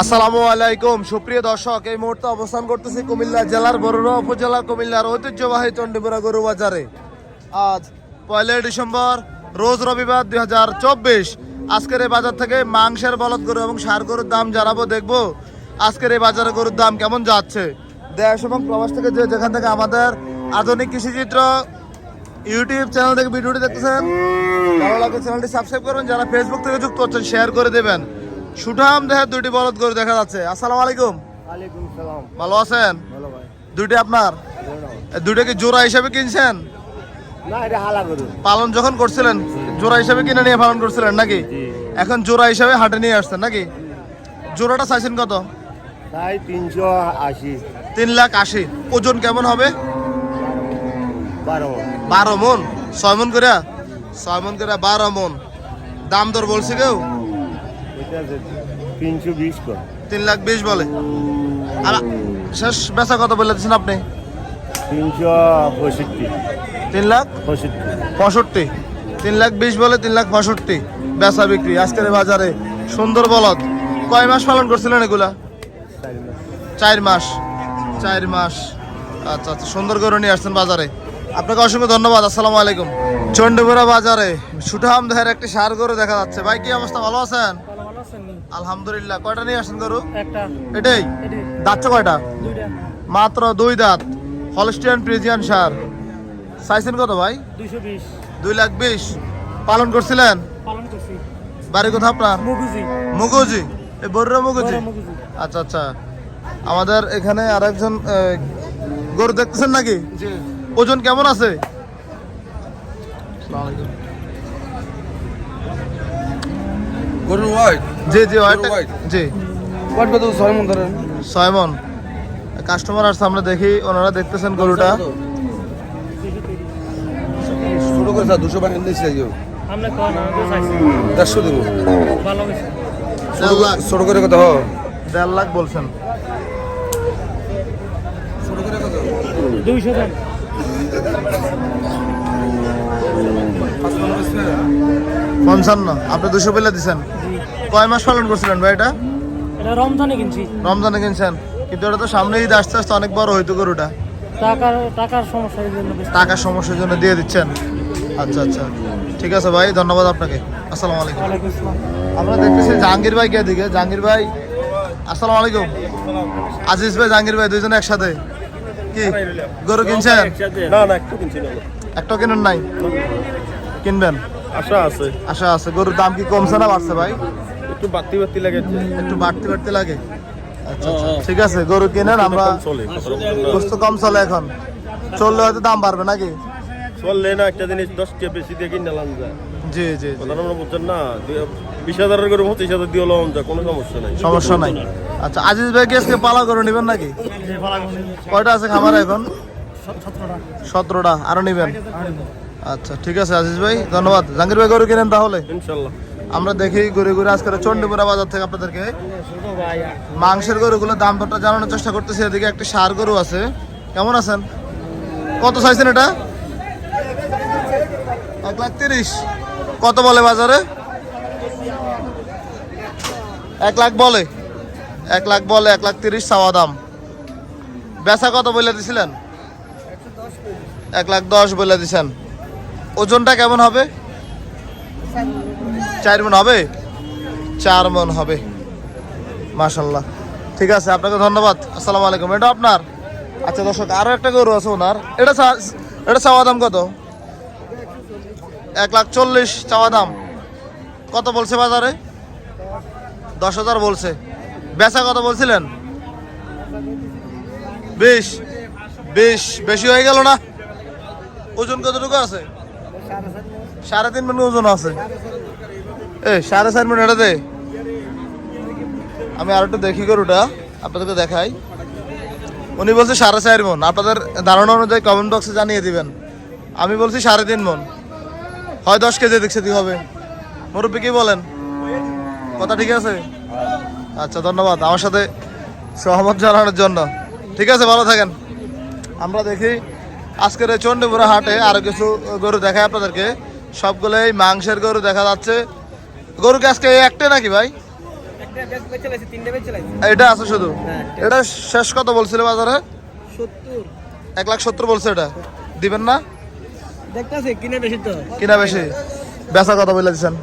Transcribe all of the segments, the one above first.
আসসালামু আলাইকুম। সুপ্রিয় দর্শক, এই মুহূর্তে অবস্থান করতেছি কুমিল্লা জেলার বরুড়া উপজেলা কুমিল্লার ঐতিহ্যবাহী চণ্ডীপুরা গরু বাজারে। আজ পয়লা ডিসেম্বর, রোজ রবিবার দুই হাজার চব্বিশ। আজকের এই বাজার থেকে মাংসের বলদ গরু এবং সার গরুর দাম জানাব, দেখব আজকের এই বাজারে গরুর দাম কেমন যাচ্ছে। দেশ এবং প্রবাস থেকে যে যেখান থেকে আমাদের আধুনিক কৃষিচিত্র ইউটিউব চ্যানেল থেকে ভিডিওটি দেখতেছেন, ভালো লাগে চ্যানেলটি সাবস্ক্রাইব করবেন, যারা ফেসবুক থেকে যুক্ত হচ্ছেন শেয়ার করে দেবেন। সুঠাম দেহের দুইটি বলদ গরু দেখা যাচ্ছে। আসসালামু আলাইকুম। ভালো আছেন? দুইটি আপনার? দুইটা কি জোড়া হিসাবে কিনছেন? পালন যখন করছিলেন জোড়া হিসাবে কিনে নিয়ে পালন করছিলেন নাকি? এখন জোড়া হিসাবে হাটে নিয়ে আসছেন নাকি? জোড়াটা চাইছেন কত? তাই তিনশো আশি। তিন লাখ আশি। ওজন কেমন হবে? বারো বারো মন? ছয় মন করে ছয় মন করে বারো মন। দাম দর বলছে কেউ? তিনশো বিশ তিন লাখ বিশ বলে। আর শেষ বেচা কত বলে দিচ্ছেন আপনি? তিনশো পঁয়ষট্টি। তিন লাখ? পঁয়ষট্টি। পঁয়ষট্টি। তিন লাখ বিশ বলে তিন লাখ পঁয়ষট্টি। বেচা বিক্রি। আজকের বাজারে সুন্দর বলদ। কয় মাস পালন করছিলেন এগুলা? চার মাস। চার মাস। আচ্ছা আচ্ছা সুন্দর করে নিয়ে আসছেন বাজারে। আপনাকে অসংখ্য ধন্যবাদ। আসসালামু আলাইকুম। চন্ডীপুরা বাজারে সুঠাম দেহের একটি সার গরু দেখা যাচ্ছে। ভাই কি অবস্থা? ভালো আছেন? আলহামদুলিল্লাহ। কয়টা নিয়ে আসছেন গরু? একটা। এটাই? এটি দাঁতছে কয়টা? মাত্র দুই দাঁত। Holstein Friesian sir. চাইছেন কত ভাই? দুইশো বিশ। দুই লাখ বিশ। পালন করছিলেন? পালন করছি। বাড়ি কোথা আপনার? মুগুজি। মুগুজি। এই বর্রা মুগুজি? আচ্ছা আচ্ছা। আমাদের এখানে আর একজন গরু দেখতেছেন নাকি? ওজন কেমন আছে? গরুর হোয়াইট জি জি জি। হোয়াইট কত ছয় মন ধরেন। ছয় মন কাস্টমার আসছে আমরা দেখি ওনারা দেখতেছেন গরুটা। ছোট করে স্যার দুশো আমাদের চাইছি। দেড়শো দেবো। দেড় লাখ। ছোট করে কত দেড় লাখ বলছেন। ছোট করে কত দুইশো পঞ্চান্ন। আপনি দুশো পেলে দিচ্ছেন কয় মাস পালন করছিলেন ভাই এটা? এটা রমজানে কিনছি। রমজানে কিনছেন? কিন্তু এটা তো সামনে ঈদ আস্তে আস্তে অনেক বড় হইতো গরুটা। টাকার টাকার সমস্যার জন্য টাকার সমস্যার জন্য দিয়ে দিচ্ছেন? আচ্ছা আচ্ছা। ঠিক আছে ভাই ধন্যবাদ আপনাকে। আসসালামু আলাইকুম। ওয়ালাইকুম আসসালাম। আমরা দেখতেছি জাহাঙ্গীর ভাই কে দিকে জাহাঙ্গীর ভাই আসসালামু আলাইকুম। আজিজ ভাই জাহাঙ্গীর ভাই দুইজনে একসাথে? কি? গরু কিনছেন? না না একটু কিনছি না। একটা কিনুন নাই? কিনবেন? আশা আছে। আশা আছে। গরুর দাম কি কমছে না বাড়ছে ভাই? একটু বাড়তি বাড়তি লেগেছে একটু বাড়তে বাড়তে লাগে? আচ্ছা আচ্ছা। ঠিক আছে গরু কিনেন আমরা চলে। গোস্ত কম চলে এখন। চললে হয়তো দাম বাড়বে নাকি? চললে না একটা জিনিস দশ টাকা বেশি দিয়ে কিনে নিলাম যায় জি জি কথা আমরা বুঝছেন না বিশ হাজারের করে পঁচিশ হাজার দিয়ে লওয়া যায় কোনো সমস্যা নাই। সমস্যা নাই। আচ্ছা আজিজ ভাই কি আজকে পালা করে নেবেন নাকি? কয়টা আছে খামার এখন? সতেরোটা। সতেরোটা আরও নেবেন? আচ্ছা ঠিক আছে আজিজ ভাই ধন্যবাদ। জাহাঙ্গীর ভাই গরু কিনেন তাহলে? ইনশাল্লাহ। আমরা দেখি ঘুরে ঘুরে আজকে চণ্ডীপুরা বাজার থেকে আপনাদেরকে। মাংসের গরুগুলোর দাম দরটা জানানোর চেষ্টা করতেছি, এদিকে একটি সার গরু আছে। কেমন আছেন? কত চাইছেন এটা? এক লাখ তিরিশ। কত বলে বাজারে? এক লাখ বলে। এক লাখ বলে, এক লাখ তিরিশ চাওয়া দাম। বেচা কত বলে দিছিলেন? এক লাখ দশ বলে দিছেন। ওজনটা কেমন হবে? চার মন হবে? চার মন হবে। মাশাল্লাহ ঠিক আছে, আপনাকে ধন্যবাদ। আসসালামু আলাইকুম। এটা আপনার? আচ্ছা দর্শক, আরও একটা গরু আছে ওনার। এটা এটা চাওয়া দাম কত? এক লাখ চল্লিশ চাওয়া দাম। কত বলছে বাজারে? দশ হাজার বলছে। বেচা কত বলছিলেন? বিশ। বিশ। বেশি হয়ে গেল না? ওজন কতটুকু আছে? সাড়ে তিন মিনিট ওজন আছে। এ সাড়ে চার মিনিট এটা দে আমি আর একটু দেখি গরুটা, আপনাদেরকে দেখাই। উনি বলছে সাড়ে চার মন আপনাদের ধারণা অনুযায়ী কমেন্ট বক্সে জানিয়ে দিবেন। আমি বলছি সাড়ে তিন মন হয় দশ কেজি দেখছে হবে। মুরব্বী কি বলেন? কথা ঠিক আছে? আচ্ছা ধন্যবাদ আমার সাথে সহমত জানানোর জন্য। ঠিক আছে, ভালো থাকেন। আমরা দেখি আজকের এই চণ্ডীপুরা হাটে আরও কিছু গরু দেখায় আপনাদেরকে। সবগুলোই মাংসের গরু দেখা যাচ্ছে। গরু কি আজকে এই একটাই নাকি ভাই? এটা আছে শুধু? এটা শেষ কত বলছিল বাজারে? এক লাখ সত্তর বলছে এটা। দিবেন না? দেখতেছি কিনে বেশি তো। কিনা বেশি। বেচা কত বলে দিচ্ছেন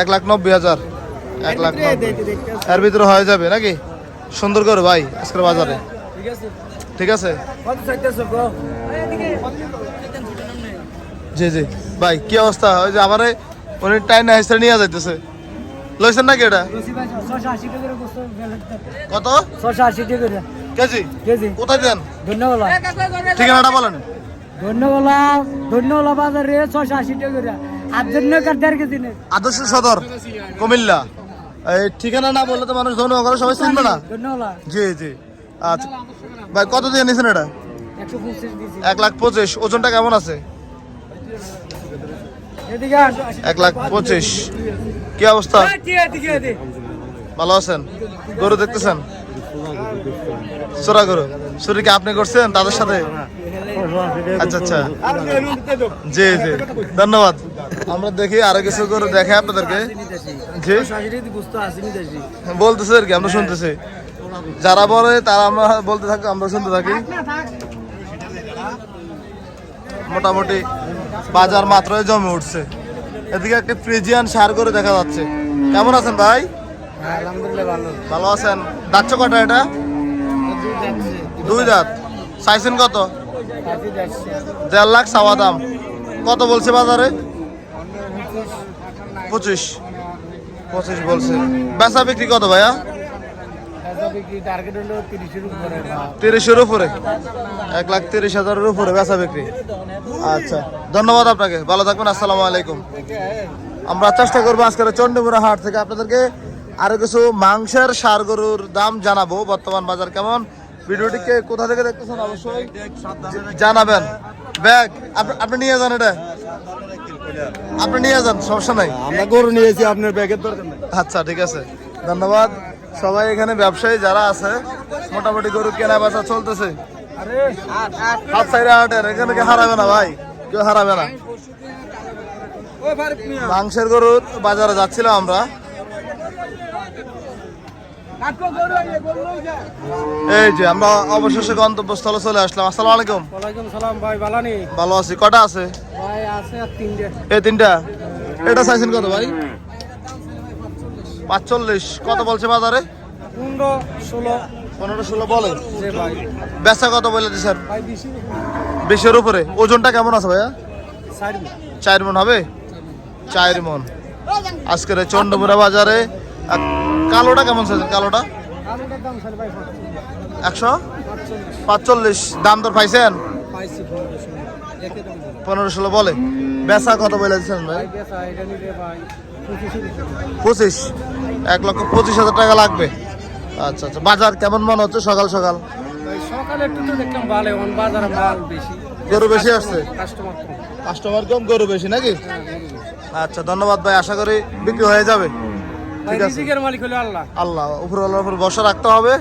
এক লাখ নব্বই হাজার। এক লাখ এর ভিতরে হয়ে যাবে নাকি? সুন্দর করে ভাই আজকের বাজারে। ঠিক আছে। জি জি। ভাই কি অবস্থা? ওই যে আমার উনি টাইম না হিসেবে নিয়ে যাইতেছে। লইছেন নাকি এটা? কত? ছশো আশি টাকা কেজি? কেজি। কোথায় দেন? ধন্যবাদ। ঠিকানাটা বলেন। ধন্যবাদ ধন্যবাদ বাজারে ছশো আশি টাকা আদর্শ সদর কুমিল্লা। এই ঠিকানা না বললে তো মানুষ করে সবাই চিনবে না। জি জি। আচ্ছা। ভাই কত দিয়ে নিয়েছেন এটা? এক লাখ পঁচিশ। ওজনটা কেমন আছে। এক লাখ পঁচিশ। কি অবস্থা। ভালো আছেন? গরু দেখতেছেন? চোরা গরু। চুরি কি আপনি করছেন তাদের সাথে? আচ্ছা আচ্ছা। জি জি। ধন্যবাদ। আমরা দেখি আরও কিছু গরু দেখে আপনাদেরকে। জি। বলতেছে আর কি আমরা শুনতেছি। যারা বলে তারা আমরা বলতে থাকি আমরা শুনতে থাকি। মোটামুটি বাজার মাত্রই জমে উঠছে। এদিকে একটা ফ্রিজিয়ান সার করে দেখা যাচ্ছে। কেমন আছেন ভাই? ভালো। ভালো আছেন? দাচ্ছ কটা এটা? দুই দাঁত চাইছেন কত? দেড় লাখ চাওয়া দাম। কত বলছে বাজারে? পঁচিশ। পঁচিশ বলছে। বেচা বিক্রি কত ভাইয়া? তিরিশের উপরে এক লাখ তিরিশ হাজারের উপরে বেচা বিক্রি। আচ্ছা ধন্যবাদ আপনাকে। ভালো থাকবেন আসসালামু আলাইকুম। আমরা চেষ্টা করব আজকের চন্ডীপুরা হাট থেকে আপনাদেরকে আরও কিছু মাংসের সার গরুর দাম জানাব। বর্তমান বাজার কেমন? ভিডিওটিকে কোথা থেকে দেখতেছেন অবশ্যই জানাবেন। ব্যাগ আপনি- আপনি নিয়ে যান এটা। আপনি নিয়ে যান সমস্যা নাই। আমরা গরু নিয়েছি আপনার ব্যাগের দরকার আচ্ছা ঠিক আছে। ধন্যবাদ। সবাই এখানে ব্যবসায়ী যারা আছে মোটামুটি গরু কেনা বেচা চলতেছে। হাত সাইডে হাটের এখানে কেউ হারাবে না ভাই কেউ হারাবে না। মাংসের গরুর বাজারে যাচ্ছিলাম আমরা। এই যে আমরা অবশেষে গন্তব্যস্থলে চলে আসলাম। আসসালামু আলাইকুম। ওয়ালাইকুম সালাম ভাই ভালো আছি। কটা আছে? ভাই আছে আর এই তিনটা? এটা চাইছেন কত ভাই? পাঁচচল্লিশ কত বলছে বাজারে? পনেরো ষোলো। পনেরো ষোলো বলে। বেচা কত বলে বেশি বিশের উপরে। ওজনটা কেমন আছে ভাইয়া? চার মন। হবে? চার মন। আজকের চন্ডমুড়া বাজারে কালোটা কেমন চাইছেন কালোটা? একশো? পাঁচচল্লিশ। দাম তো পাইছেন? পনেরো ষোলো। পনেরো বলে। বেচা কত বলে দিচ্ছেন ভাই পঁচিশ। এক লক্ষ পঁচিশ হাজার টাকা লাগবে। আচ্ছা আচ্ছা। বাজার কেমন মনে হচ্ছে সকাল সকাল? সকালে একটু দেখলাম ভালো বাজারে মাল বেশি। গরু বেশি আসছে? কাস্টমার কম। কাস্টমার কম গরু বেশি নাকি? আচ্ছা ধন্যবাদ ভাই আশা করি বিক্রি হয়ে যাবে। ঠিক আছে। মালিক হলো আল্লাহ। আল্লাহ উপরওয়ালার উপর ভরসা রাখতে হবে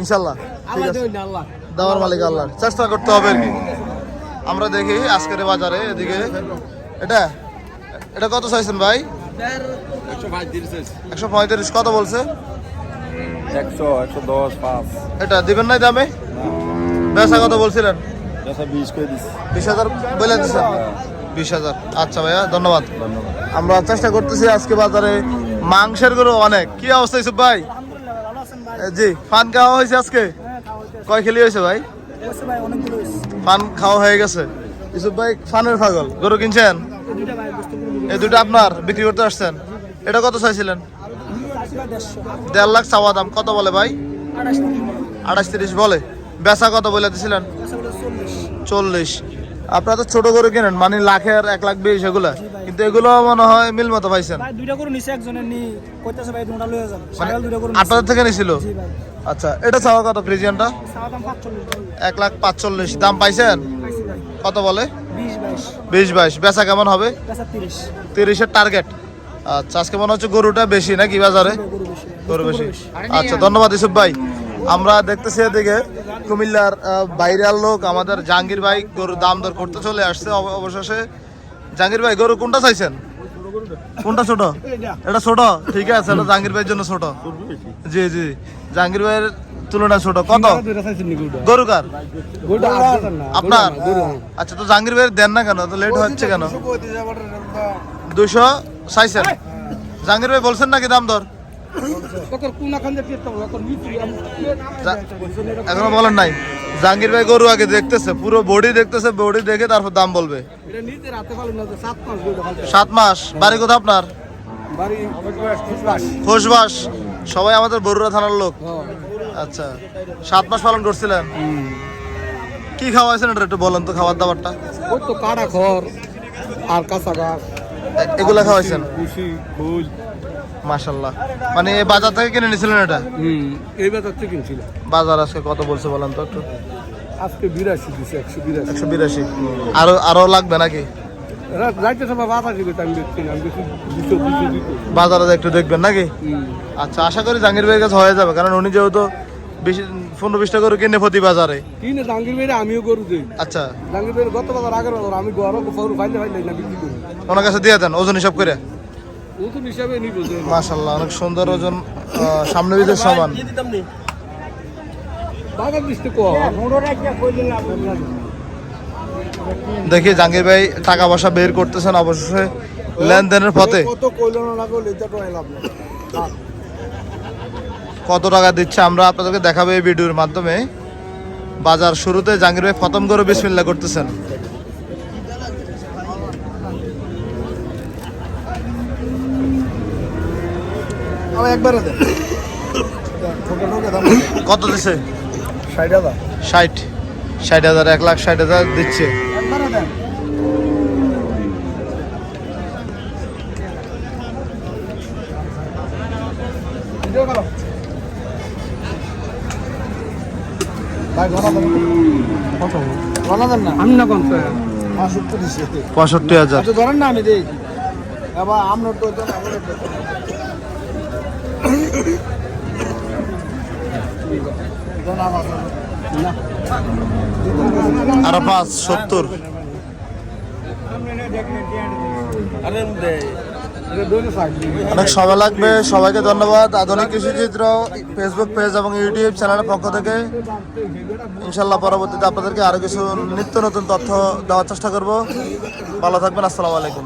ইনশাল্লাহ ঠিক আছে। দেওয়ার মালিক আল্লাহ। চেষ্টা করতে হবে আর কি। আমরা দেখি আজকের বাজারে এদিকে। এটা? এটা কত চাইছেন ভাই? একশো পঁয়ত্রিশ কত বলছে? একশো একশো দশ পাঁচ। এটা দিবেন নাই দামে? বেচা কত বলছিলেন? বিশ হাজার বলে দিচ্ছেন বিশ হাজার। আচ্ছা ভাইয়া ধন্যবাদ। আমরা চেষ্টা করতেছি আজকে বাজারে মাংসের গরু অনেক। কি অবস্থা ইসুফ ভাই? জি ফান খাওয়া হয়েছে আজকে? কয় খেলি হয়েছে ভাই? ফান খাওয়া হয়ে গেছে। ইসুফ ভাই ফানের পাগল। গরু কিনছেন? এই দুটো আপনার বিক্রি করতে আসছেন। এটা কত চাইছিলেন? দেড় লাখ চাওয়া দাম। কত বলে ভাই? আঠাশ তিরিশ বলে। বেচা কত বলে দিছিলেন? চল্লিশ। আপনারা তো ছোট গরু কেনেন মানে লাখের এক লাখ বিশ এগুলা। কিন্তু এগুলো মনে হয় মিল মতো পাইছেন। করে মানে করে আপনাদের থেকে নিছিল? আচ্ছা এটা চাওয়া কত ফ্রিজিয়ানটা চাওয়া দাম 45 ভাই এক লাখ পাঁচচল্লিশ। দাম পাইছেন? কত বলে? 20 22 বিশ বাইশ। বেচা কেমন হবে? পেশা 30 তিরিশের টার্গেট আচ্ছা আজকে মনে হচ্ছে গরুটা বেশি নাকি বাজারে? গরু বেশি আচ্ছা ধন্যবাদ ইসুফ ভাই। আমরা দেখতেছি এদিকে কুমিল্লার বাইরের লোক আমাদের জাহাঙ্গীর ভাই গরুর দাম দর করতে চলে আসছে অবশেষে। জাহাঙ্গীর ভাই গরু কোনটা চাইছেন? কোনটা ছোট? এটা। ছোট? ঠিক আছে এটা জাহাঙ্গীর ভাইয়ের জন্য ছোট। জি জি। জাহাঙ্গীর ভাইয়ের তুলনায় ছোট কত? গরু কার আপনার আচ্ছা তো জাহাঙ্গীর ভাইয়ের দেন না কেন? তো লেট হচ্ছে কেন? দুশো চাইছেন? জাহাঙ্গীর ভাই বলছেন নাকি দাম দর? এখনও বলেন নাই। জাহাঙ্গীর ভাই গরু আগে দেখতেছে পুরো বডি দেখতেছে বডি দেখে তারপর দাম বলবে। সাত মাস বাড়ি কোথা আপনার? খোসবাস সবাই আমাদের বরুড়া থানার লোক। আচ্ছা সাত মাস পালন করছিলেন? কি খাওয়াইছেন এটা একটু বলেন তো খাবার দাবারটা? ওই তো কাটা খড় আর কাঁচা গাছ। এ- এগুলা খাওয়াইছেন? ফুল মাশাল্লাহ। মানে বাজার থেকে কিনে নিয়েছিলেন এটা? হুম এই বাজার থেকে কিনছিল বাজার আজকে কত বলছে বলেন তো একটু? আজকে বিরাশি দিছে একশো বিরাশি। একশো বিরাশি। আরও আরও লাগবে নাকি? বাজারে একটু দেখবেন নাকি? আচ্ছা আশা করি জাহাঙ্গীর ভাইয়ের কাছে হয়ে যাবে কারণ উনি যেহেতু বেশি পনেরো বিশটা করে কিনে প্রতি বাজারে কিনে আমিও গরু দিই। আচ্ছা। গত বাজার আগের বাজার আমি গরু গরু ফাইলে ফাইলে না বিক্রি করি। ওনার কাছে দিয়ে দেন ওজন হিসাব করে? হিসাবে নিব অনেক সুন্দর ওজন সামনে বিদের সমান দেখি জাহাঙ্গীর ভাই টাকা পয়সা বের করতেছেন অবশ্যই লেনদেনের পথে। কত কইলো না এটা তো এলাম না কত টাকা দিচ্ছে আমরা আপনাদেরকে দেখাবো এই ভিডিওর মাধ্যমে। বাজার শুরুতে জাহাঙ্গীর ভাই খতম করে বিসমিল্লা করতেছেন। কত দিছে? ষাট হাজার। ষাট। ষাট হাজার এক লাখ ষাট হাজার দিচ্ছে। আমি না কোন পঁয়ষট্টি হাজার। আচ্ছা ধরেন না আমি দেই। এবার আমরা তো আরও পাঁচ সত্তর। অনেক সময় লাগবে। সবাইকে ধন্যবাদ। আধুনিক কৃষি চিত্র ফেসবুক পেজ এবং ইউটিউব চ্যানেলের পক্ষ থেকে। ইনশাল্লাহ পরবর্তীতে আপনাদেরকে আরও কিছু নিত্য নতুন তথ্য দেওয়ার চেষ্টা করব। ভালো থাকবেন। আসসালামু আলাইকুম।